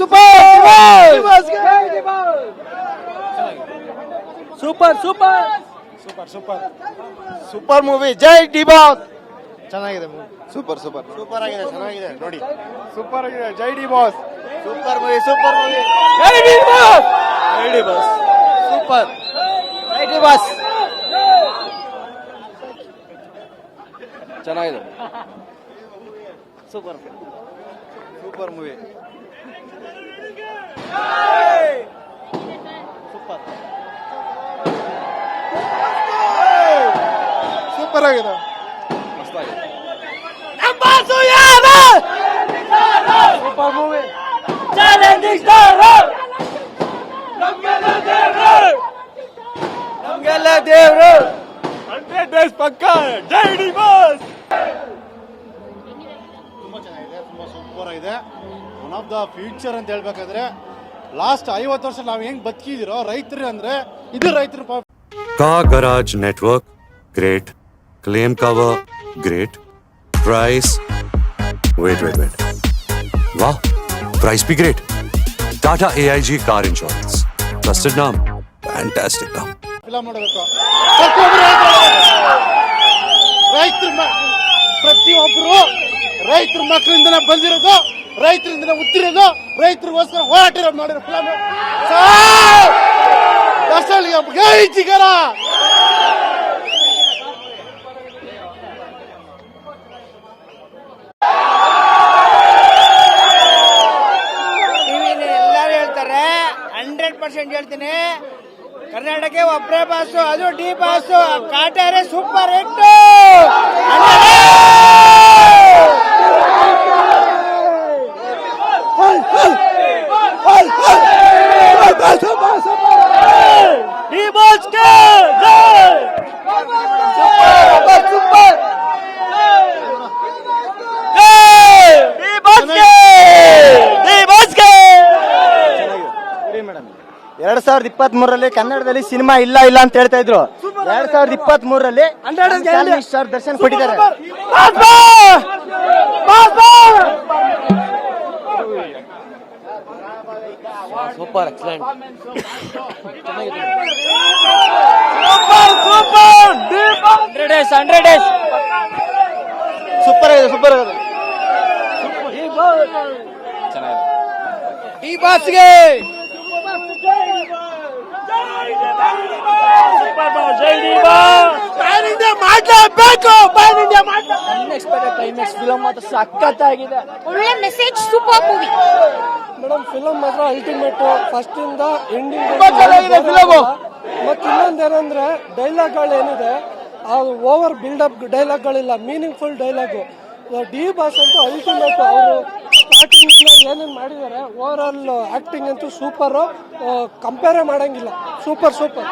Super super super super super super super movie ಜೈ D boss ಚೆನ್ನಾಗಿದೆ movie super super super ಆಗಿದೆ ಚೆನ್ನಾಗಿದೆ. ನೋಡಿ. Super ಆಗಿದೆ ಜೈ D boss super movie super movie ಜೈ D boss ಜೈ D boss super ಜೈ D boss ಚೆನ್ನಾಗಿದೆ. Super super movie super ಆಗಿದೆ. Super movie challenging star ನಮ್ಗೆಲ್ಲ ದೇವ್ರು! ಹಂಡ್ರೆಡ್ ಡೇಸ್ ಪಕ್ಕ ಜೈ ಡಿ ಬಾಸ್! ಇದೆ. ಒನ್ ಆಫ್ ದ ಫ್ಯೂಚರ್ ಅಂತ ಹೇಳ್ಬೇಕಾದ್ರೆ ಲಾಸ್ಟ್ ಐವತ್ತು ವರ್ಷ ನಾವು ಹೆಂಗ್ ಬದುಕಿದಿರೋ ರೈತರು ಅಂದ್ರೆ ಇದು ರೈತರು ಕಾಗರಾಜ್ network great. Claim cover great. Price wait wait wait ವಾಹ್ price be great. Tata A I G car insurance. Trusted name. Fantastic name ಇಲ್ಲ ಮಾಡಬೇಕು ರೈತರ ಮಕ್ಕಳಿಂದ ಬಂದಿರೋದು ರೈತರಿಂದ ಉತ್ತಿರೋದು ರೈತರಿಗೋಸ್ಕರ ಹೋರಾಟ ಇರೋದು ನೋಡಿರೋ ಫಿಲಮ್ ಹೇಳ್ತಾರೆ ಹಂಡ್ರೆಡ್ ಪರ್ಸೆಂಟ್ ಹೇಳ್ತೀನಿ. ಕರ್ನಾಟಕ ಒಬ್ಬರೇ ಬಾಸು ಅದು ಡಿ ಬಾಸು ಕಾಟಾರೆ ಸೂಪರ್ ಹಿಟ್ ಡಿ ಬಾಸ್ಗೆ ಜೈ ಸೂಪರ್ ಸೂಪರ್ ಜೈ ಡಿ ಬಾಸ್ಗೆ ಡಿ ಬಾಸ್ಗೆ ಎರಡ್ ಸಾವಿರದ ಇಪ್ಪತ್ತ್ ಮೂರರಲ್ಲಿ ಕನ್ನಡದಲ್ಲಿ ಸಿನಿಮಾ ಇಲ್ಲ ಇಲ್ಲ ಅಂತ ಹೇಳ್ತಾ ಇದ್ರು. ಎರಡ್ ಸಾವಿರದ ಇಪ್ಪತ್ತ್ ಮೂರರಲ್ಲಿ ಸ್ಟಾರ್ ದರ್ಶನ್ ಕೊಟ್ಟಿದ್ದಾರೆ. Super excellent hundred days super ಆಗಿದೆ ಸೂಪರ್ ಆಗಿದೆ. ಈ ಬಾಸ್ಗೆ ಮಾಡಲೇಬೇಕು ಅನ್ಎಕ್ಸ್ಪೆಕ್ಟೆಡ್ ಕ್ಲೈಮ್ಯಾಕ್ಸ್ ಫಿಲಮ್ ಮಾತ್ರ ಸಖತ್ತಾಗಿದೆ ಒಳ್ಳೆ message super movie madam film ಮಾತ್ರ ಅಲ್ಟಿಮೇಟ್ ಫಸ್ಟ್ ಇಂದ ಎಂಡಿಂಗ್ ತುಂಬಾ ಚೆನ್ನಾಗಿದೆ film. ಮತ್ತೆ ಇನ್ನೊಂದೇನಂದ್ರೆ ಡೈಲಾಗ್ಗಳು ಏನಿದೆ ಅದು ಓವರ್ ಬಿಲ್ಡಪ್ ಡೈಲಾಗ್ಗಳಿಲ್ಲ ಮೀನಿಂಗ್ಫುಲ್ ಡೈಲಾಗ್ ಡಿ ಬಾಸ್ ಅಂತೂ ಅಲ್ಟಿಮೇಟ್ ಅವರು ಸ್ಟಾರ್ಟಿಂಗ್ ಏನೇನು ಮಾಡಿದ್ದಾರೆ ಓವರ್ ಆಲ್ ಆಕ್ಟಿಂಗ್ ಅಂತೂ ಸೂಪರು ಕಂಪೇರೇ ಮಾಡೋಂಗಿಲ್ಲ. Super super